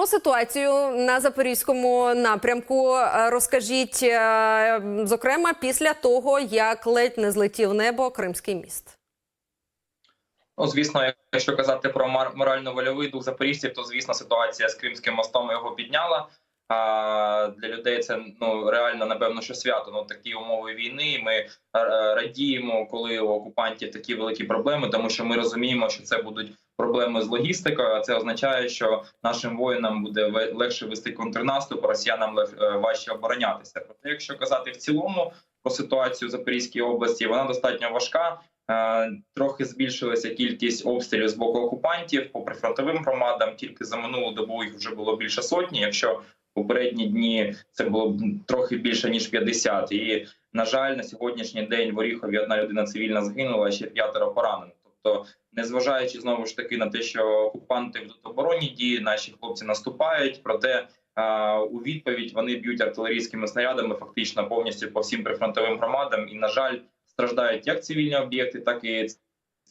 Про ситуацію на запорізькому напрямку е, розкажіть, е, зокрема, після того, як ледь не злетів небо Кримський міст. Ну, звісно, якщо казати про морально-вольовий дух запоріжців, то звісно ситуація з Кримським мостом його підняла. А для людей це ну реально напевно, що свято. Ну такі умови війни. Ми радіємо, коли у окупантів такі великі проблеми, тому що ми розуміємо, що це будуть проблеми з логістикою. А це означає, що нашим воїнам буде легше вести контрнаступ, росіянам е, важче оборонятися. Проте, якщо казати в цілому про ситуацію в Запорізькій області, вона достатньо важка. Трохи збільшилася кількість обстрілів з боку окупантів по прифронтовим громадам. Тільки за минулу добу їх вже було більше сотні. Якщо попередні дні це було трохи більше ніж 50. І на жаль, на сьогоднішній день в Оріхові одна людина цивільна загинула, а ще п'ятеро поранено. Тобто, незважаючи знову ж таки на те, що окупанти ведуть оборонні дії, наші хлопці наступають. Проте у відповідь вони б'ють артилерійськими снарядами, фактично повністю по всім прифронтовим громадам. І на жаль, страждають як цивільні об'єкти, так і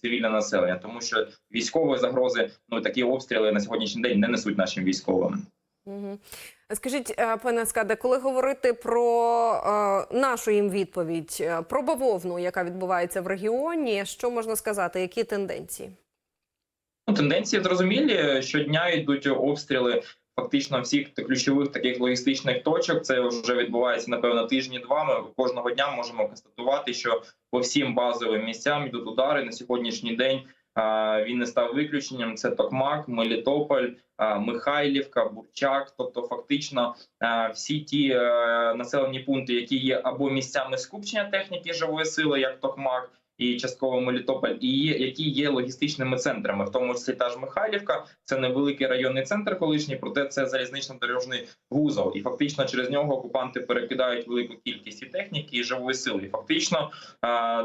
цивільне населення, тому що військової загрози ну такі обстріли на сьогоднішній день не несуть нашим військовим. Скажіть, е, пане Скаде, коли говорити про е, нашу їм відповідь, е, про бавовну, яка відбувається в регіоні, що можна сказати, які тенденції? Ну, тенденції зрозумілі. Щодня йдуть обстріли фактично всіх ключових таких логістичних точок. Це вже відбувається напевно тижні-два. Ми кожного дня можемо констатувати, що по всім базовим місцям йдуть удари на сьогоднішній день. Він не став виключенням. Це Токмак, Мелітополь, Михайлівка, Бурчак. Тобто, фактично, всі ті е, населені пункти, які є або місцями скупчення техніки живої сили, як Токмак, і частково Мелітополь, і які є логістичними центрами, в тому числі та ж Михайлівка. Це невеликий районний центр колишній, проте це залізнично-дорожний вузол. І фактично через нього окупанти перекидають велику кількість і техніки і живої сили. І фактично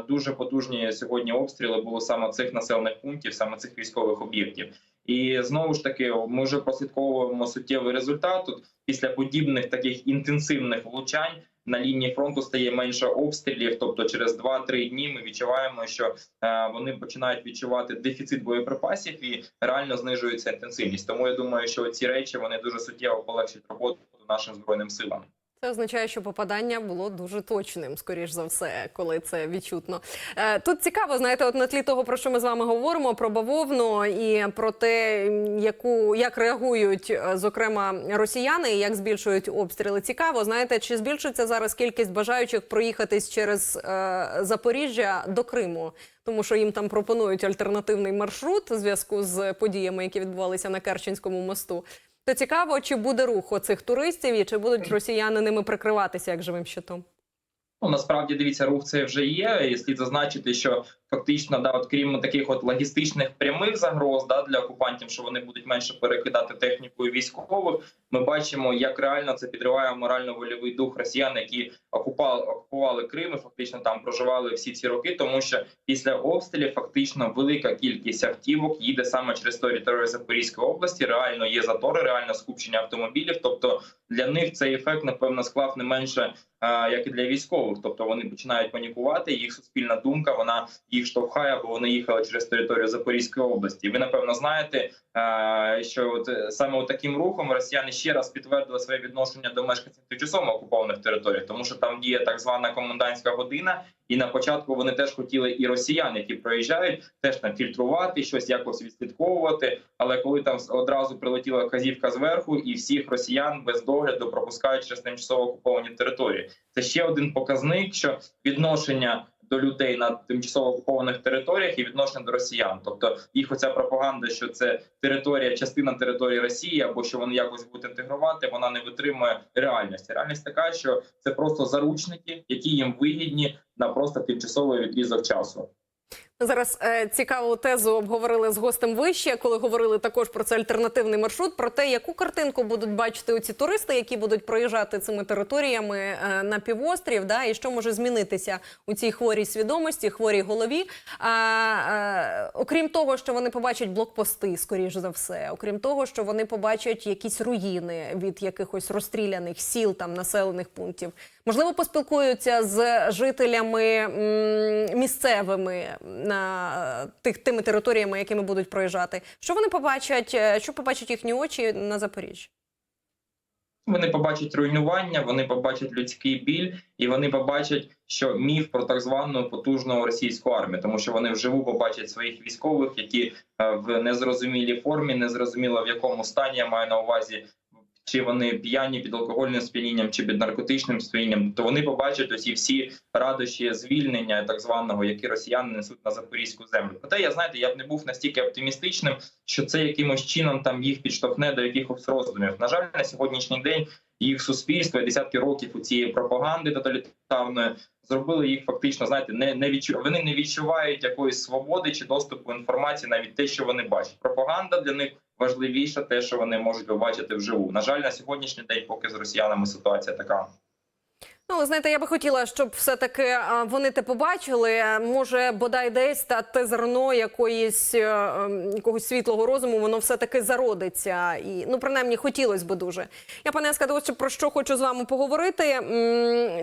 дуже потужні сьогодні обстріли було саме цих населених пунктів, саме цих військових об'єктів. І знову ж таки, ми вже прослідковуємо суттєвий результат. Тут після подібних таких інтенсивних влучань на лінії фронту стає менше обстрілів. Тобто, через 2-3 дні ми відчуваємо, що е, вони починають відчувати дефіцит боєприпасів і реально знижується інтенсивність. Тому я думаю, що ці речі вони дуже суттєво полегшать роботу нашим збройним силам. Це означає, що попадання було дуже точним, скоріш за все, коли це відчутно. Е, Тут цікаво, знаєте, от на тлі того, про що ми з вами говоримо, про бавовну і про те, яку як реагують, е, зокрема, росіяни, як збільшують обстріли. Цікаво, знаєте, чи збільшується зараз кількість бажаючих проїхатись через е, Запоріжжя до Криму, тому що їм там пропонують альтернативний маршрут у зв'язку з подіями, які відбувалися на Керченському мосту. То цікаво, чи буде рух оцих туристів і чи будуть росіяни ними прикриватися як живим щитом? Ну насправді дивіться, рух це вже є. І слід зазначити, що фактично, да, от крім таких от логістичних прямих загроз, да, для окупантів, що вони будуть менше перекидати техніку і військових. Ми бачимо, як реально це підриває морально-вольовий дух росіян, які окупали окупували Крим і фактично там проживали всі ці роки, тому що після обстрілів фактично велика кількість автівок їде саме через територію Запорізької області. Реально є затори, реально скупчення автомобілів. Тобто для них цей ефект напевно склав не менше як і для військових. Тобто вони починають панікувати. Їх суспільна думка вона їх штовхає, бо вони їхали через територію Запорізької області. Ви напевно знаєте, що от е, саме от таким рухом росіяни ще раз підтвердили своє відношення до мешканців тимчасово окупованих територій, тому що там діє так звана комендантська година. І на початку вони теж хотіли і росіян, які проїжджають, теж там фільтрувати щось, якось відслідковувати. Але коли там одразу прилетіла казівка зверху, і всіх росіян без догляду пропускають через тимчасово окуповані території, це ще один показник, що відношення до людей на тимчасово окупованих територіях і відношення до росіян, тобто їх оця пропаганда, що це територія, частина території Росії, або що вони якось будуть інтегрувати, вона не витримує реальності. Реальність така, що це просто заручники, які їм вигідні на просто тимчасовий відрізок часу. Зараз е, цікаву тезу обговорили з гостем вище, коли говорили також про цей альтернативний маршрут, про те, яку картинку будуть бачити оці туристи, які будуть проїжджати цими територіями е, на півострів, да, і що може змінитися у цій хворій свідомості, хворій голові. А, е, окрім того, що вони побачать блокпости, скоріш за все, окрім того, що вони побачать якісь руїни від якихось розстріляних сіл там населених пунктів. Можливо, поспілкуються з жителями місцевими на тих тими територіями, якими будуть проїжджати. Що вони побачать? е, Що побачать їхні очі на Запоріжжі? Вони побачать руйнування, вони побачать людський біль, і вони побачать, що міф про так звану потужну російську армію, тому що вони вживу побачать своїх військових, які е, в незрозумілій формі, незрозуміло в якому стані я маю на увазі. Чи вони п'яні під алкогольним сп'янінням, чи під наркотичним сп'янінням, то вони побачать усі всі радощі звільнення так званого, які росіяни несуть на запорізьку землю. Проте я знаєте, я б не був настільки оптимістичним, що це якимось чином там їх підштовхне до якихось роздумів. На жаль, на сьогоднішній день їх суспільство і десятки років у цієї пропаганди тоталітарної зробили їх фактично. Знаєте, не не відчу... вони не відчувають якоїсь свободи чи доступу інформації, навіть те, що вони бачать. Пропаганда для них важливіша, те, що вони можуть побачити вживу. На жаль, на сьогоднішній день, поки з росіянами ситуація така. Ну, знаєте, я би хотіла, щоб все-таки вони те побачили. Може, бодай десь та те зерно якоїсь е, ем, якогось світлого розуму, воно все-таки зародиться. І ну, принаймні, хотілося б дуже. Я пане Еска, про що хочу з вами поговорити.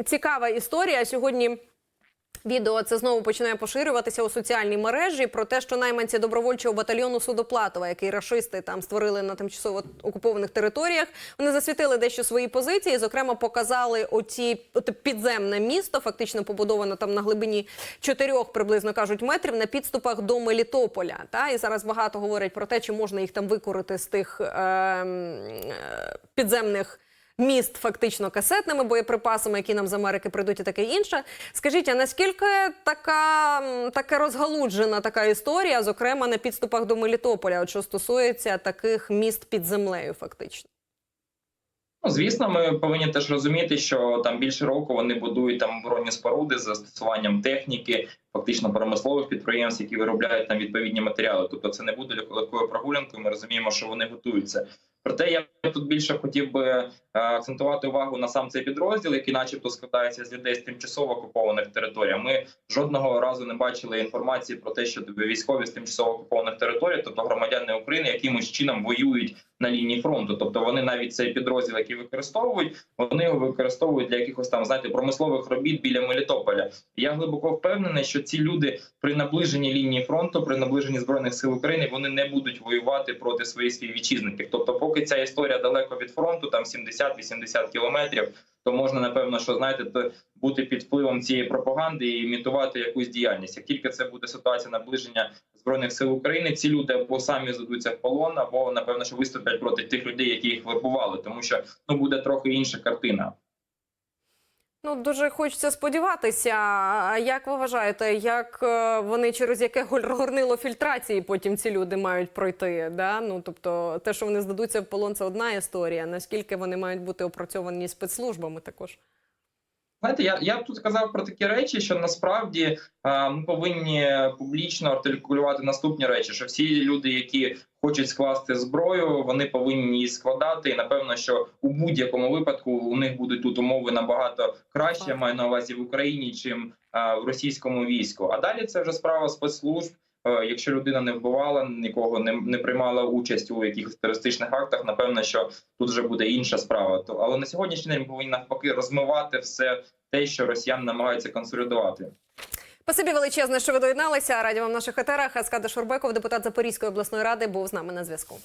Цікава історія сьогодні. Відео це знову починає поширюватися у соціальній мережі про те, що найманці добровольчого батальйону Судоплатова, який рашисти там створили на тимчасово окупованих територіях, вони засвітили дещо свої позиції. Зокрема, показали оці оте підземне місто, фактично побудоване там на глибині чотирьох приблизно кажуть метрів на підступах до Мелітополя. Та і зараз багато говорять про те, чи можна їх там викорити з тих ем, е, підземних міст фактично касетними боєприпасами, які нам з Америки прийдуть, і таке інше. Скажіть, а наскільки така, така розгалуджена така історія, зокрема на підступах до Мелітополя, от що стосується таких міст під землею, фактично? Ну, звісно, ми повинні теж розуміти, що там більше року вони будують там оборонні споруди з застосуванням техніки, фактично промислових підприємств, які виробляють там відповідні матеріали. Тобто, це не буде легкою прогулянкою. Ми розуміємо, що вони готуються. Проте я тут більше хотів би е, акцентувати увагу на сам цей підрозділ, який, начебто, складається з людей з тимчасово окупованих територій. Ми жодного разу не бачили інформації про те, що військові з тимчасово окупованих територій, тобто громадяни України, якимось чином воюють на лінії фронту. Тобто вони навіть цей підрозділ, який використовують, вони його використовують для якихось там знаєте промислових робіт біля Мелітополя. Я глибоко впевнений, що ці люди при наближенні лінії фронту, при наближенні збройних сил України, вони не будуть воювати проти своїх співвітчизників. Тобто, поки ця історія далеко від фронту, там 70-80 кілометрів, то можна напевно, що знаєте, бути під впливом цієї пропаганди і імітувати якусь діяльність. Як тільки це буде ситуація наближення збройних сил України, ці люди або самі здадуться в полон, або напевно, що виступлять проти тих людей, які їх вербували, тому що ну буде трохи інша картина. Ну дуже хочеться сподіватися. А як ви вважаєте, як е, вони через яке гор- горнило фільтрації потім ці люди мають пройти? Да? Ну тобто, те, що вони здадуться в полон, це одна історія. Наскільки вони мають бути опрацьовані спецслужбами, також Знаєте, я я б тут сказав про такі речі, що насправді е, ми повинні публічно артикулювати наступні речі: що всі люди, які хочуть скласти зброю, вони повинні її складати. І напевно, що у будь-якому випадку у них будуть тут умови набагато краще. Я маю на увазі в Україні, чим в російському війську. А далі це вже справа спецслужб. Е, Якщо людина не вбивала нікого, не, не приймала участь у якихось терористичних актах, напевно, що тут вже буде інша справа. То але на сьогоднішній день повинні навпаки розмивати все те, що росіян намагаються консолідувати. Спасибі величезне, що ви доєдналися. Раді вам в наших етерах. Аскада Шурбеков, депутат Запорізької обласної ради, був з нами на зв'язку.